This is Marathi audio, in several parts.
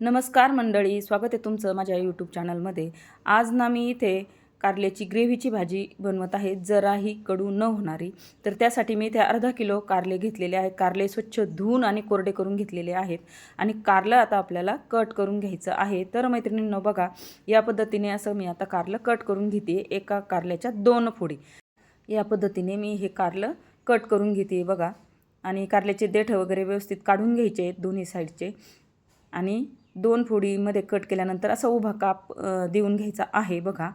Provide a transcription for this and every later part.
नमस्कार मंडळी स्वागत आहे तुमचं माझ्या यूट्यूब चॅनलमध्ये आज ना मी इथे कारल्याची ग्रेव्हीची भाजी बनवत आहे जराही कडू न होणारी. तर त्यासाठी मी इथे अर्धा किलो कारले घेतलेले आहे कारले स्वच्छ धुवून आणि कोरडे करून घेतलेले आहेत. आणि कारलं आता आपल्याला कट करून घ्यायचं आहे. तर मैत्रिणींनो बघा या पद्धतीने असं मी आता कारलं कट करून घेते एका कारल्याच्या दोन फोडी. या पद्धतीने मी हे कारलं कट करून घेते बघा. आणि कारल्याचे देठं वगैरे व्यवस्थित काढून घ्यायचे आहेत दोन्ही साईडचे आणि दोन फोडीमध्ये कट केल्यानंतर असा उभा काप देऊन घ्यायचा आहे बघा.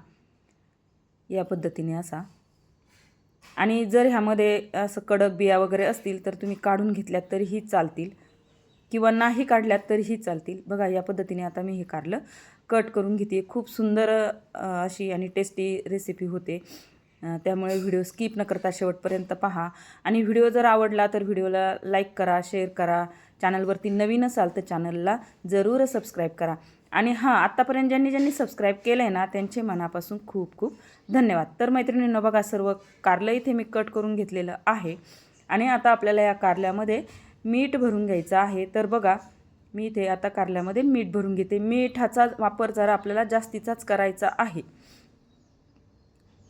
या पद्धतीने असा. आणि जर ह्यामध्ये असं कडक बिया वगैरे असतील तर तुम्ही काढून घेतल्यात तरीही चालतील. किंवा नाही काढल्यात तरीही चालतील. बघा या पद्धतीने आता मी हे काढलं कट करून घेते. खूप सुंदर अशी आणि टेस्टी रेसिपी होते. त्यामुळे व्हिडिओ स्किप न करता शेवटपर्यंत पहा. आणि व्हिडिओ जर आवडला तर व्हिडिओला लाईक करा शेअर करा. चॅनलवरती नवीन असाल तर चॅनलला जरूर सबस्क्राईब करा. आणि हां आत्तापर्यंत ज्यांनी ज्यांनी सबस्क्राईब केलं आहे ना त्यांचे मनापासून खूप खूप धन्यवाद. तर मैत्रिणींनो बघा सर्व कारलं इथे मी कट करून घेतलेलं आहे. आणि आता आपल्याला या कारल्यामध्ये मीठ भरून घ्यायचं आहे. तर बघा मी इथे आता कारल्यामध्ये मीठ भरून घेते. मिठाचा वापर जरा आपल्याला जास्तीचाच करायचा आहे.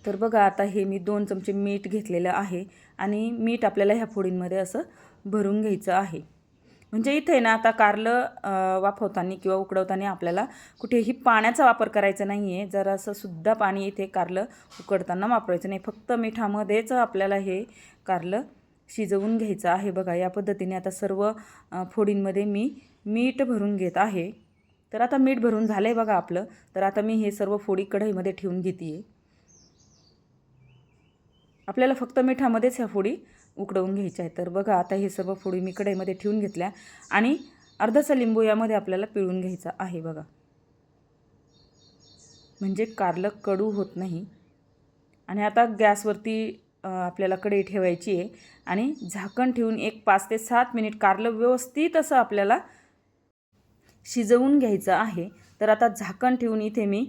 तर बघा आता हे मी दोन चमचे मीठ घेतलेलं आहे. आणि मीठ आपल्याला ह्या फोडींमध्ये असं भरून घ्यायचं आहे. म्हणजे इथे ना आता कारलं वाफवताना किंवा उकडवताना आपल्याला कुठेही पाण्याचा वापर करायचा नाही आहे जरासं सुद्धा पाणी इथे कारलं उकडताना वापरायचं नाही. फक्त मिठामध्येच आपल्याला हे कारलं शिजवून घ्यायचं आहे बघा. या पद्धतीने आता सर्व फोडींमध्ये मी मीठ भरून घेत आहे. तर आता मीठ भरून झालं आहे बघा आपलं. तर आता मी हे सर्व फोडी कढईमध्ये ठेवून घेते आहे आपल्याला फक्त मिठामध्येच ह्या फोडी उकडवून घ्यायच्या आहेत. तर बघा आता हे सर्व फोडी मी कढईमध्ये ठेवून घेतल्या आणि अर्धाचा लिंबू यामध्ये आपल्याला पिळून घ्यायचा आहे बघा. म्हणजे कारलं कडू होत नाही. आणि आता गॅसवरती आपल्याला कढई ठेवायची आहे. आणि झाकण ठेवून एक पाच ते सात मिनिट कारलं व्यवस्थित असं आपल्याला शिजवून घ्यायचं आहे. तर आता झाकण ठेवून इथे मी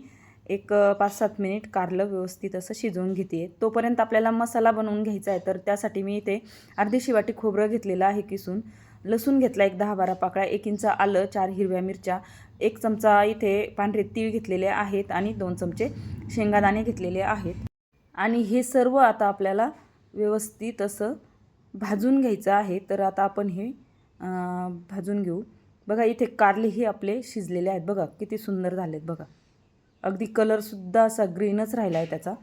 एक पाच सात मिनिट कारलं व्यवस्थित असं शिजवून घेते तोपर्यंत आपल्याला मसाला बनवून घ्यायचा आहे तर त्यासाठी मी इथे अर्धीशी वाटी खोबरं घेतलेलं आहे किसून. लसूण घेतला एक दहा बारा पाकळ्या एक इंच आलं चार हिरव्या मिरच्या एक चमचा इथे पांढरे तीळ घेतलेले आहेत आणि दोन चमचे शेंगादाणे घेतलेले आहेत. आणि हे सर्व आता आपल्याला व्यवस्थित असं भाजून घ्यायचं आहे तर आता आपण हे भाजून घेऊ. बघा इथे कारलेही आपले शिजलेले आहेत. बघा किती सुंदर झालेत बघा. अगदी कलरसुद्धा असा ग्रीनच राहिला आहे त्याचा.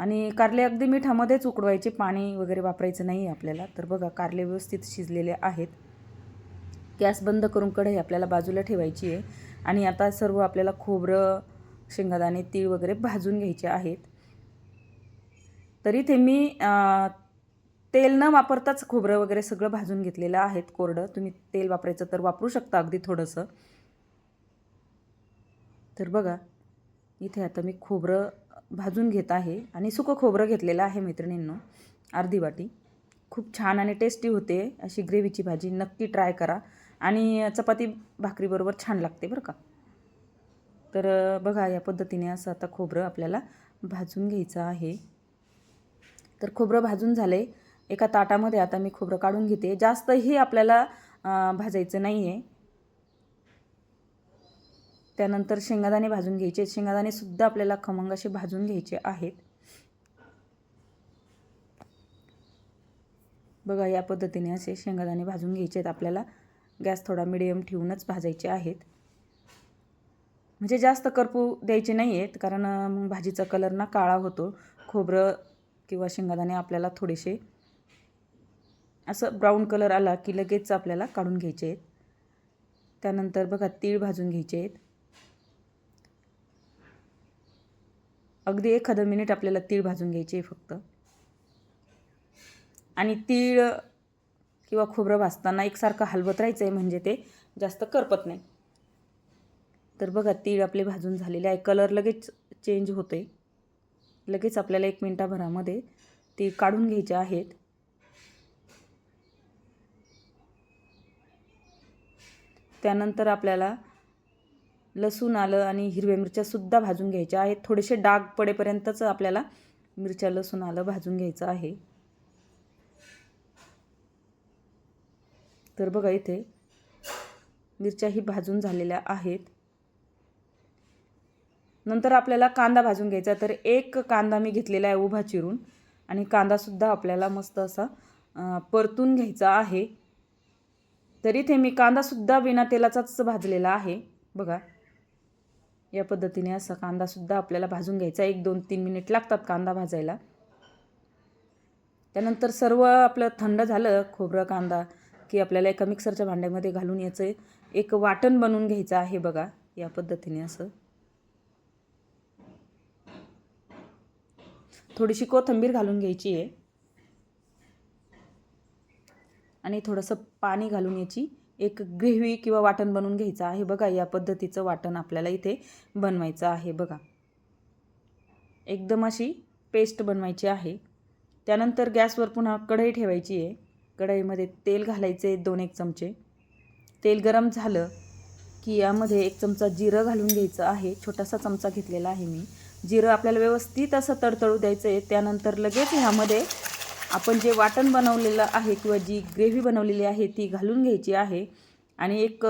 आणि कारले अगदी मिठामध्येच उकडवायचे पाणी वगैरे वापरायचं नाही आहे आपल्याला. तर बघा कारले व्यवस्थित शिजलेले आहेत. गॅस बंद करून कढई आपल्याला बाजूला ठेवायची आहे. आणि आता सर्व आपल्याला खोबरं शेंगादाणे तीळ वगैरे भाजून घ्यायचे आहेत. तर इथे मी तेल न वापरताच खोबरं वगैरे सगळं भाजून घेतलेलं आहेत कोरडं. तुम्ही तेल वापरायचं तर वापरू शकता अगदी थोडंसं. तर बघा इथे आता मी खोबरं भाजून घेत आहे आणि सुकं खोबरं घेतलेलं आहे मैत्रिणींनो अर्धी वाटी. खूप छान आणि टेस्टी होते अशी ग्रेव्हीची भाजी. नक्की ट्राय करा. आणि चपाती भाकरीबरोबर छान लागते बरं का. तर बघा या पद्धतीने असं आता खोबरं आपल्याला भाजून घ्यायचं आहे. तर खोबरं भाजून झालं. आहे एका ताटामध्ये आता मी खोबरं काढून घेते. जास्तही आपल्याला भाजायचं नाही आहे त्यानंतर शेंगादाणे भाजून घ्यायचे शेंगादाणे सुद्धा आपल्याला खमंग असे भाजून घ्यायचे आहेत. बघा या पद्धतीने असे शेंगादाणे भाजून घ्यायचे आहेत. आपल्याला गॅस थोडा मिडियम ठेवूनच भाजायचे आहेत. म्हणजे जास्त करपू द्यायचे नाही आहेत कारण मग भाजीचा कलर ना काळा होतो. खोबरं किंवा शेंगादाणे आपल्याला थोडेसे असं ब्राऊन कलर आला की लगेच आपल्याला काढून घ्यायचे आहेत. त्यानंतर बघा तीळ भाजून घ्यायचे आहेत. अगदी एखादं मिनिट आपल्याला तीळ भाजून घ्यायचे आहे फक्त. आणि तीळ किंवा खोबरं भाजताना एकसारखं हलवत राहायचं आहे म्हणजे ते जास्त करपत नाही. तर बघा तीळ आपले भाजून झालेले आहे. कलर लगेच चेंज होते लगेच आपल्याला एक मिनटाभरामध्ये तीळ काढून घ्यायचे आहेत. त्यानंतर आपल्याला लसूण आलं आणि हिरव्या मिरच्यासुद्धा भाजून घ्यायच्या आहेत. थोडेसे डाग पडेपर्यंतच आपल्याला मिरच्या लसूण आलं भाजून घ्यायचं आहे. तर बघा इथे मिरच्याही भाजून झालेल्या आहेत. नंतर आपल्याला कांदा भाजून घ्यायचा तर एक कांदा मी घेतलेला आहे उभा चिरून आणि कांदासुद्धा आपल्याला मस्त असा परतून घ्यायचा आहे. तर इथे मी कांदासुद्धा बिना तेलाचाच भाजलेला आहे. बघा. या पद्धतीने असा कांदासुद्धा आपल्याला भाजून घ्यायचा. एक दोन तीन मिनिट लागतात कांदा भाजायला. त्यानंतर सर्व आपलं थंड झालं खोबरं कांदा की आपल्याला एका मिक्सरच्या भांड्यामध्ये घालून याचं एक वाटण बनवून घ्यायचं आहे बघा या पद्धतीने असं. थोडीशी कोथिंबीर घालून घ्यायची आहे. आणि थोडंसं पाणी घालून याची एक ग्रेव्ही किंवा वाटण बनवून घ्यायचं आहे. बघा या पद्धतीचं वाटण आपल्याला इथे बनवायचं आहे. बघा एकदम अशी पेस्ट बनवायची आहे. त्यानंतर गॅसवर पुन्हा कढई ठेवायची आहे. कढईमध्ये तेल घालायचे दोन एक चमचे. तेल गरम झालं की यामध्ये एक चमचा जिरं घालून घ्यायचं आहे. छोटासा चमचा घेतलेला आहे मी. जिरं आपल्याला व्यवस्थित असं तडतडू द्यायचं आहे त्यानंतर लगेच ह्यामध्ये आपण जे वाटण बनवलेलं आहे किंवा जी ग्रेव्ही बनवलेली आहे ती घालून घ्यायची आहे. आणि एक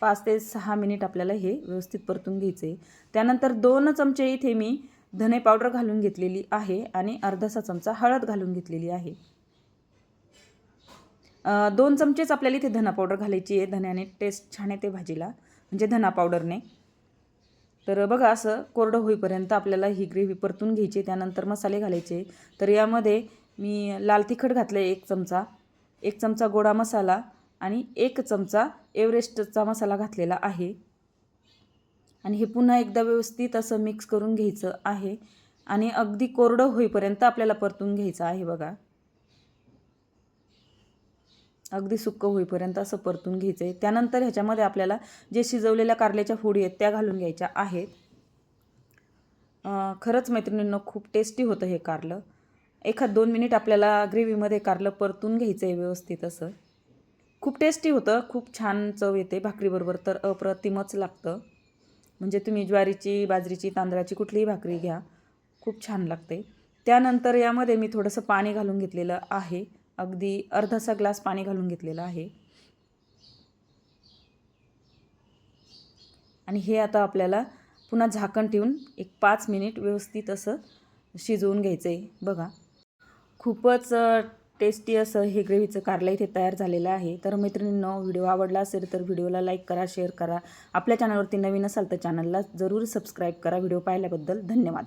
पाच ते सहा मिनिट आपल्याला हे व्यवस्थित परतून घ्यायचं. आहे त्यानंतर दोन चमचे इथे मी धने पावडर घालून घेतलेली आहे आणि अर्धासा चमचा हळद घालून घेतलेली आहे. दोन चमचेच आपल्याला इथे धना पावडर घालायची आहे. धन्याने टेस्ट छान येते भाजीला म्हणजे धना पावडरने. तर बघा असं कोरडं होईपर्यंत आपल्याला ही ग्रेव्ही परतून घ्यायची त्यानंतर मसाले घालायचे. तर यामध्ये मी लाल तिखट घातलं आहे एक चमचा एक चमचा गोडा मसाला आणि एक चमचा एव्हरेस्टचा मसाला घातलेला आहे. आणि हे पुन्हा एकदा व्यवस्थित असं मिक्स करून घ्यायचं आहे आणि अगदी कोरडं होईपर्यंत आपल्याला परतून घ्यायचं आहे बघा. अगदी सुक्क होईपर्यंत असं परतून घ्यायचं आहे त्यानंतर ह्याच्यामध्ये आपल्याला जे शिजवलेल्या कारल्याच्या फोडी आहेत त्या घालून घ्यायच्या आहेत. खरंच मैत्रिणींना खूप टेस्टी होतं हे कारलं. एखाद दोन मिनिट आपल्याला ग्रेव्हीमध्ये कारलं परतून घ्यायचं आहे व्यवस्थित असं. खूप टेस्टी होतं खूप छान चव येते भाकरीबरोबर तर अप्रतिमच लागतं. म्हणजे तुम्ही ज्वारीची बाजरीची तांदळाची कुठलीही भाकरी घ्या खूप छान लागते. त्यानंतर यामध्ये मी थोडंसं पाणी घालून घेतलेलं आहे. अगदी अर्धासा ग्लास पाणी घालून घेतलेलं आहे. आणि हे आता आपल्याला पुन्हा झाकण ठेवून एक पाच मिनिट व्यवस्थित असं शिजवून घ्यायचं आहे बघा. खूपच टेस्टी असं हे ग्रेव्हीचं कारलं इथे तयार झालेलं आहे. तर मैत्रिणींनो व्हिडिओ आवडला असेल तर व्हिडिओला लाईक करा शेअर करा. आपल्या चॅनलवरती नवीन असाल तर चॅनलला जरूर सबस्क्राईब करा. व्हिडिओ पाहिल्याबद्दल धन्यवाद.